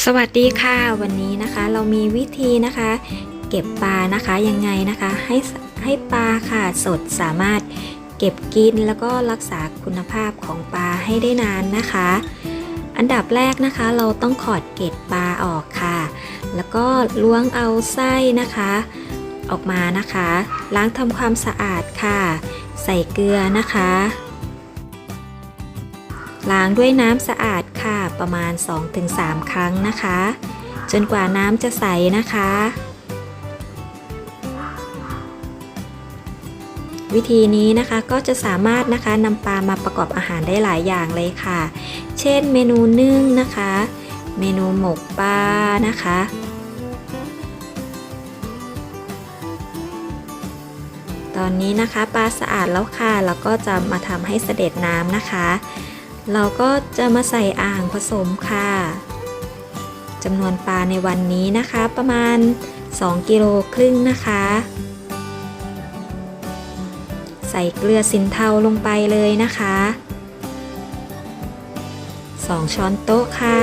สวัสดีค่ะ วันนี้นะคะเรามีวิธีนะคะ เก็บปลานะคะยังไงนะคะ ให้ให้ปลาค่ะสดสามารถเก็บกินแล้วก็รักษาคุณภาพของปลาให้ได้นานนะคะ อันดับแรกนะคะ เราต้องขอดเกล็ดปลาออกค่ะ แล้วก็ล้วงเอาไส้นะคะ ออกมานะคะ ล้างทำความสะอาดค่ะ ใส่เกลือนะคะ ล้างด้วยน้ำสะอาดค่ะประมาณ 2-3 ครั้งนะคะ จนกว่าน้ำจะใสนะคะ วิธีนี้นะคะก็จะสามารถนะคะนำปลามาประกอบอาหารได้หลายอย่างเลยค่ะ เช่นเมนูนึ่งนะคะ เมนูหมกปลานะคะตอนนี้นะคะปลาสะอาดแล้วค่ะเราก็จะมาทำให้เสด็จน้ำนะคะ เราก็จะมาใส่อ่างผสมค่ะจำนวนปลาในวันนี้นะคะ ประมาณ 2 กิโลครึ่งนะคะ ใส่เกลือสินเทาลงไปเลยนะคะ 2 ช้อนโต๊ะค่ะ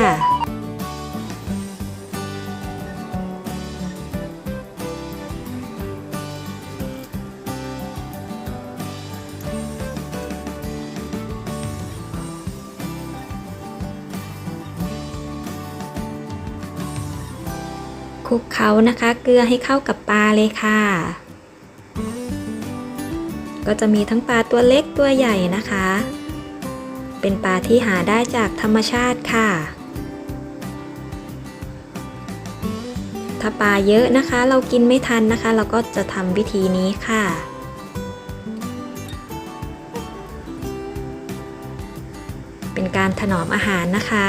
คลุกเคล้านะคะ เกลือให้เข้ากับปลาเลยค่ะ ก็จะมีทั้งปลาตัวเล็กตัวใหญ่นะคะ เป็นปลาที่หาได้จากธรรมชาติค่ะ ถ้าปลาเยอะนะคะ เรากินไม่ทันนะคะ เราก็จะทำวิธีนี้ค่ะเป็นการถนอมอาหารนะคะ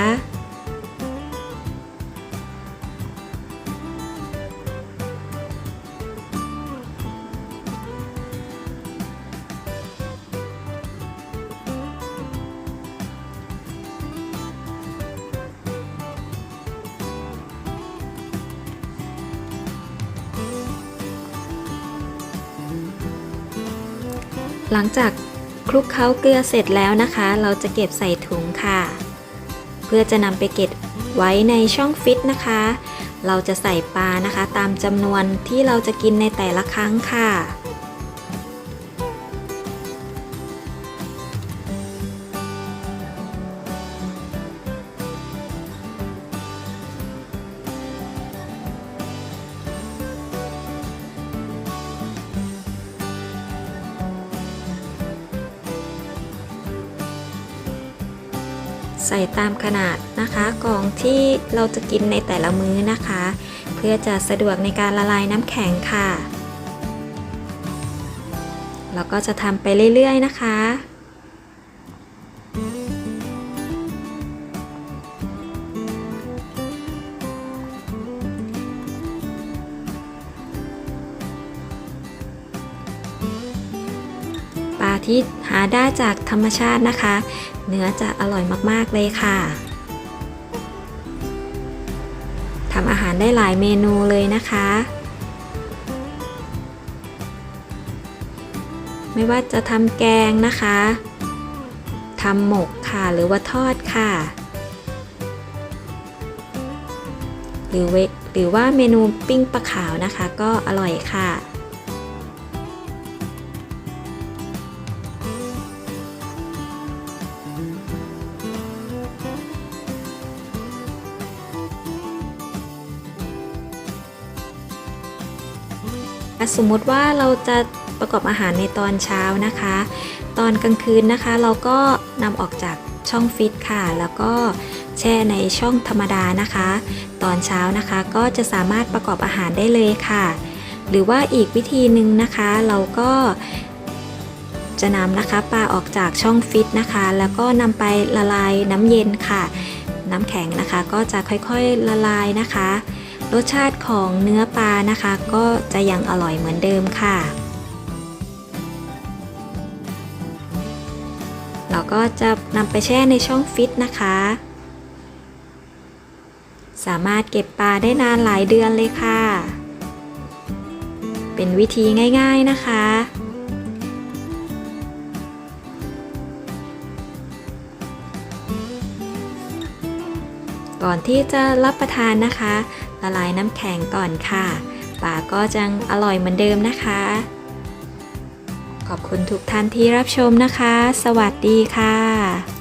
หลังจากคลุกเคล้าเกลือเสร็จแล้วนะคะ เราจะเก็บใส่ถุงค่ะ เพื่อจะนำไปเก็บไว้ในช่องฟิตนะคะ เราจะใส่ปลานะคะ ตามจำนวนที่เราจะกินในแต่ละครั้งค่ะ ใส่ตามขนาดนะคะกล่องที่เราจะกินในแต่ละมื้อนะคะ เพื่อจะสะดวกในการละลายน้ำแข็งค่ะ เราก็จะทำไปเรื่อยๆนะคะาที่หาได้จากธรรมชาตินะคะ เนื้อจะอร่อยมากๆเลยค่ะทำอาหารได้หลายเมนูเลยนะคะ ไม่ว่าจะทำแกงนะคะทำหมกค่ะหรือว่าทอดค่ะ หรือเวหรือว่าเมนูปิ้งปลาขาวนะคะ ก็อร่อยค่ะ สมมติว่าเราจะประกอบอาหารในตอนเช้านะคะ ตอนกลางคืนนะคะ เราก็นำออกจากช่องฟิตค่ะ แล้วก็แช่ในช่องธรรมดานะคะ ตอนเช้านะคะก็จะสามารถประกอบอาหารได้เลยค่ะ หรือว่าอีกวิธีหนึ่งนะคะ เราก็จะนำนะคะปลาออกจากช่องฟิตนะคะ แล้วก็นำไปละลายน้ำเย็นค่ะ น้ำแข็งนะคะก็จะค่อยๆละลายนะคะ รสชาติของเนื้อปลานะคะ ก็จะยังอร่อยเหมือนเดิมค่ะ เราก็จะนำไปแช่ในช่องฟิตนะคะ สามารถเก็บปลาได้นานหลายเดือนเลยค่ะ เป็นวิธีง่าย ๆนะคะก่อนที่จะรับประทานนะคะ ละลายน้ำแข็งก่อนค่ะป่าก็จังอร่อยเหมือนเดิมนะคะ ขอบคุณทุกท่านที่รับชมนะคะ สวัสดีค่ะ